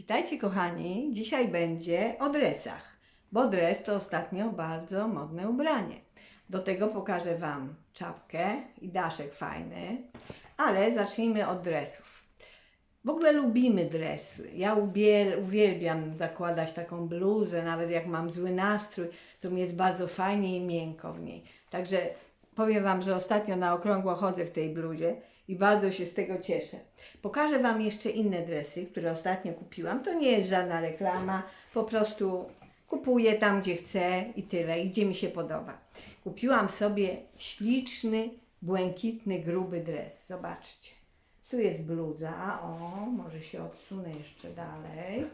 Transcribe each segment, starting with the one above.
Witajcie kochani, dzisiaj będzie o dresach, bo dres to ostatnio bardzo modne ubranie. Do tego pokażę Wam czapkę i daszek fajny, ale zacznijmy od dresów. W ogóle lubimy dresy. Ja uwiel, uwielbiam zakładać taką bluzę, nawet jak mam zły nastrój, to mi jest bardzo fajnie i miękko w niej. Także powiem Wam, że ostatnio na okrągło chodzę w tej bluzie i bardzo się z tego cieszę. Pokażę Wam jeszcze inne dresy, które ostatnio kupiłam. To nie jest żadna reklama, po prostu kupuję tam, gdzie chcę i tyle, i gdzie mi się podoba. Kupiłam sobie śliczny, błękitny, gruby dres. Zobaczcie. Tu jest bluza, o, może się odsunę jeszcze dalej.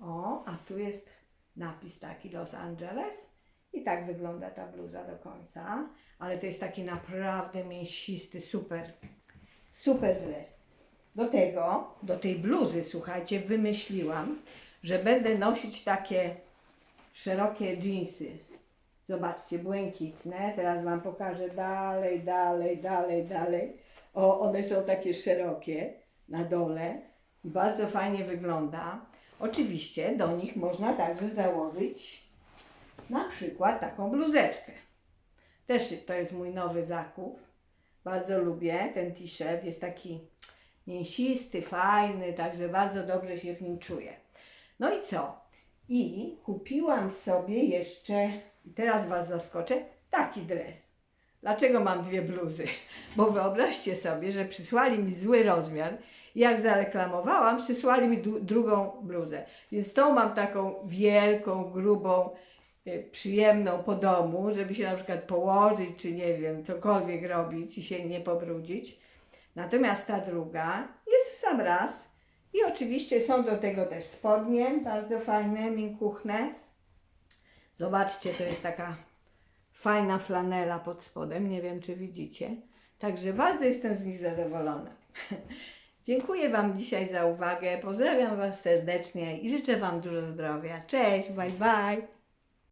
O, a tu jest napis taki Los Angeles. I tak wygląda ta bluza do końca. Ale to jest taki naprawdę mięsisty, super, super dres. Do tego, do tej bluzy, słuchajcie, wymyśliłam, że będę nosić takie szerokie dżinsy. Zobaczcie, błękitne. Teraz Wam pokażę dalej, dalej, dalej, dalej. O, one są takie szerokie na dole. Bardzo fajnie wygląda. Oczywiście do nich można także założyć na przykład taką bluzeczkę. Też to jest mój nowy zakup. Bardzo lubię ten t-shirt. Jest taki mięsisty, fajny, także bardzo dobrze się w nim czuję. No i co? I kupiłam sobie jeszcze, teraz Was zaskoczę, taki dres. Dlaczego mam dwie bluzy? Bo wyobraźcie sobie, że przysłali mi zły rozmiar. Jak zareklamowałam, przysłali mi drugą bluzę. Więc tą mam taką wielką, grubą, przyjemną po domu, żeby się na przykład położyć, czy nie wiem, cokolwiek robić i się nie pobrudzić. Natomiast ta druga jest w sam raz. I oczywiście są do tego też spodnie, bardzo fajne, miękuchne. Zobaczcie, to jest taka fajna flanela pod spodem, nie wiem czy widzicie. Także bardzo jestem z nich zadowolona. Dziękuję Wam dzisiaj za uwagę, pozdrawiam Was serdecznie i życzę Wam dużo zdrowia. Cześć, bye bye!